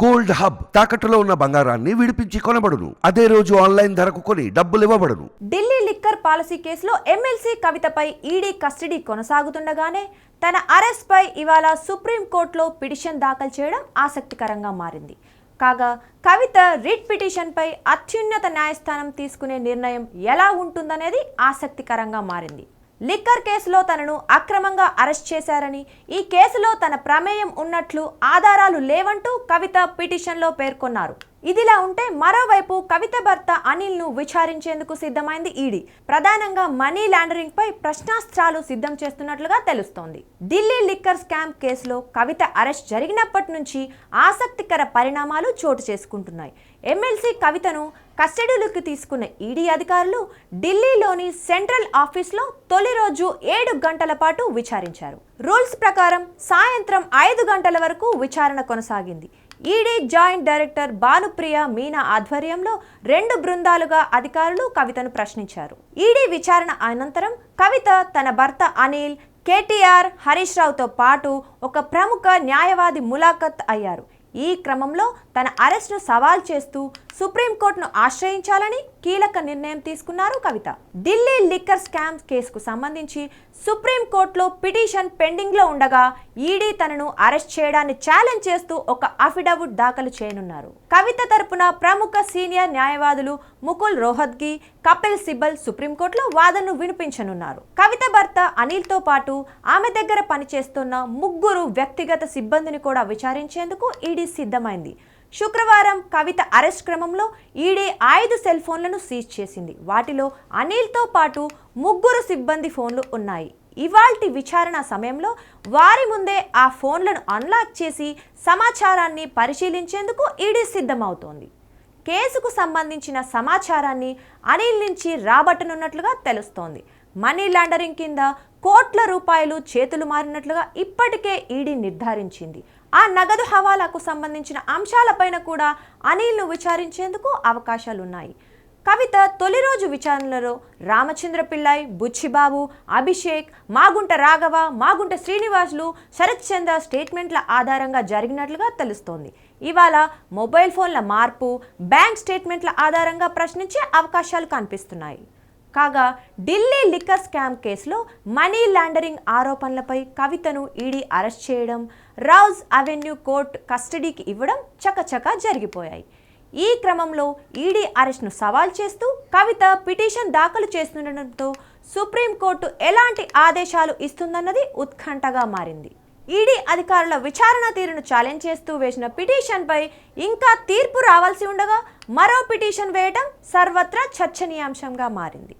Gold hub తాకట్టులో ఉన్న బంగారాన్ని విడిపించి కొనబడును. అదే రోజు ఆన్లైన్ ధరకు కొని డబ్బులు ఇవ్వబడును. ఢిల్లీ లిక్కర్ పాలసీ కేసులో ఎమ్మెల్సీ కవితపై ఈడీ కస్టడీ కొనసాగుతుండగానే తన అరెస్ట్పై ఇవాళ సుప్రీంకోర్టులో పిటిషన్ దాఖలు చేయడం ఆసక్తికరంగా మారింది. కాగా కవిత రిట్ పిటిషన్పై అత్యున్నత న్యాయస్థానం తీసుకునే నిర్ణయం ఎలా ఉంటుందనేది ఆసక్తికరంగా మారింది. లిక్కర్ కేసులో తనను అక్రమంగా అరెస్ట్ చేశారని ఈ కేసులో తన ప్రమేయం ఉన్నట్లు ఆధారాలు లేవంటూ కవిత పిటిషన్లో పేర్కొన్నారు. ఇదిలా ఉంటే మరోవైపు కవిత భర్త అనిల్ను విచారించేందుకు సిద్ధమైంది ఈడీ. ప్రధానంగా మనీ లాండరింగ్ పై ప్రశ్నాస్త్రాలు సిద్ధం చేస్తున్నట్లుగా తెలుస్తోంది. ఢిల్లీ లిక్కర్ స్కామ్ కేసులో కవిత అరెస్ట్ జరిగినప్పటి నుంచి ఆసక్తికర పరిణామాలు చోటు చేసుకుంటున్నాయి. ఎమ్మెల్సీ కవితను కస్టడీలోకి తీసుకున్న ఈడీ అధికారులు ఢిల్లీలోని సెంట్రల్ ఆఫీస్లో తొలి రోజు ఏడు గంటల పాటు విచారించారు. రూల్స్ ప్రకారం సాయంత్రం ఐదు గంటల వరకు విచారణ కొనసాగింది. ED joint director Bhanupriya Meena ఆధ్వర్యంలో రెండు బృందాలుగా అధికారులు కవితను ప్రశ్నించారు. ఈడీ విచారణ అనంతరం కవిత తన భర్త అనిల్ కేటీఆర్ హరీష్ రావుతో పాటు ఒక ప్రముఖ న్యాయవాది ములాఖత్ అయ్యారు. ఈ క్రమంలో తన అరెస్ట్ను సవాల్ చేస్తూ సుప్రీంకోర్టును ఆశ్రయించాలని కీలక నిర్ణయం తీసుకున్నారు కవిత. ఢిల్లీ లిక్కర్ స్కామ్ కేసుకు సంబంధించి సుప్రీంకోర్టులో పిటిషన్ పెండింగ్లో ఉండగా ఈడీ తనను అరెస్ట్ చేయడాన్ని ఛాలెంజ్ చేస్తూ ఒక అఫిడవిట్ దాఖలు చేయనున్నారు. కవిత తరపున ప్రముఖ సీనియర్ న్యాయవాదులు ముకుల్ రోహద్గి కపిల్ సిబల్ సుప్రీంకోర్టులో వాదనను వినిపించనున్నారు. కవిత భర్త అనిల్తో పాటు ఆమె దగ్గర పనిచేస్తున్న ముగ్గురు వ్యక్తిగత సిబ్బందిని కూడా విచారించేందుకు ఈడీ సిద్ధమైంది. శుక్రవారం కవిత అరెస్ట్ క్రమంలో ఈడీ ఐదు సెల్ ఫోన్లను సీజ్ చేసింది. వాటిలో అనిల్తో పాటు ముగ్గురు సిబ్బంది ఫోన్లు ఉన్నాయి. ఇవాల్టి విచారణ సమయంలో వారి ముందే ఆ ఫోన్లను అన్లాక్ చేసి సమాచారాన్ని పరిశీలించేందుకు ఈడీ సిద్ధమవుతోంది. కేసుకు సంబంధించిన సమాచారాన్ని అనిల్ నుంచి రాబట్టనున్నట్లుగా తెలుస్తోంది. మనీ లాండరింగ్ కింద కోట్ల రూపాయలు చేతులు మారినట్లుగా ఇప్పటికే ఈడీ నిర్ధారించింది. ఆ నగదు హవాలాకు సంబంధించిన అంశాలపైన కూడా అనిల్ను విచారించేందుకు అవకాశాలున్నాయి. కవిత తొలి రోజు విచారణలో రామచంద్ర పిళ్ళై బుచ్చిబాబు అభిషేక్ మాగుంట రాఘవ మాగుంట శ్రీనివాసులు శరత్ చంద్ర స్టేట్మెంట్ల ఆధారంగా జరిగినట్లుగా తెలుస్తోంది. ఇవాళ మొబైల్ ఫోన్ల మార్పు బ్యాంక్ స్టేట్మెంట్ల ఆధారంగా ప్రశ్నించే అవకాశాలు కనిపిస్తున్నాయి. కాగా ఢిల్లీ లిక్కర్ స్కామ్ కేసులో మనీ లాండరింగ్ ఆరోపణలపై కవితను ఈడీ అరెస్ట్ చేయడం రౌజ్ అవెన్యూ కోర్టు కస్టడీకి ఇవ్వడం చకచకా జరిగిపోయాయి. ఈ క్రమంలో ఈడీ అరెస్ట్ను సవాల్ చేస్తూ కవిత పిటిషన్ దాఖలు చేస్తుండటంతో సుప్రీంకోర్టు ఎలాంటి ఆదేశాలు ఇస్తుందన్నది ఉత్కంఠగా మారింది. ఈడీ అధికారుల విచారణ తీరును ఛాలెంజ్ చేస్తూ వేసిన పిటిషన్పై ఇంకా తీర్పు రావాల్సి ఉండగా మరో పిటిషన్ వేయటం సర్వత్రా చర్చనీయాంశంగా మారింది.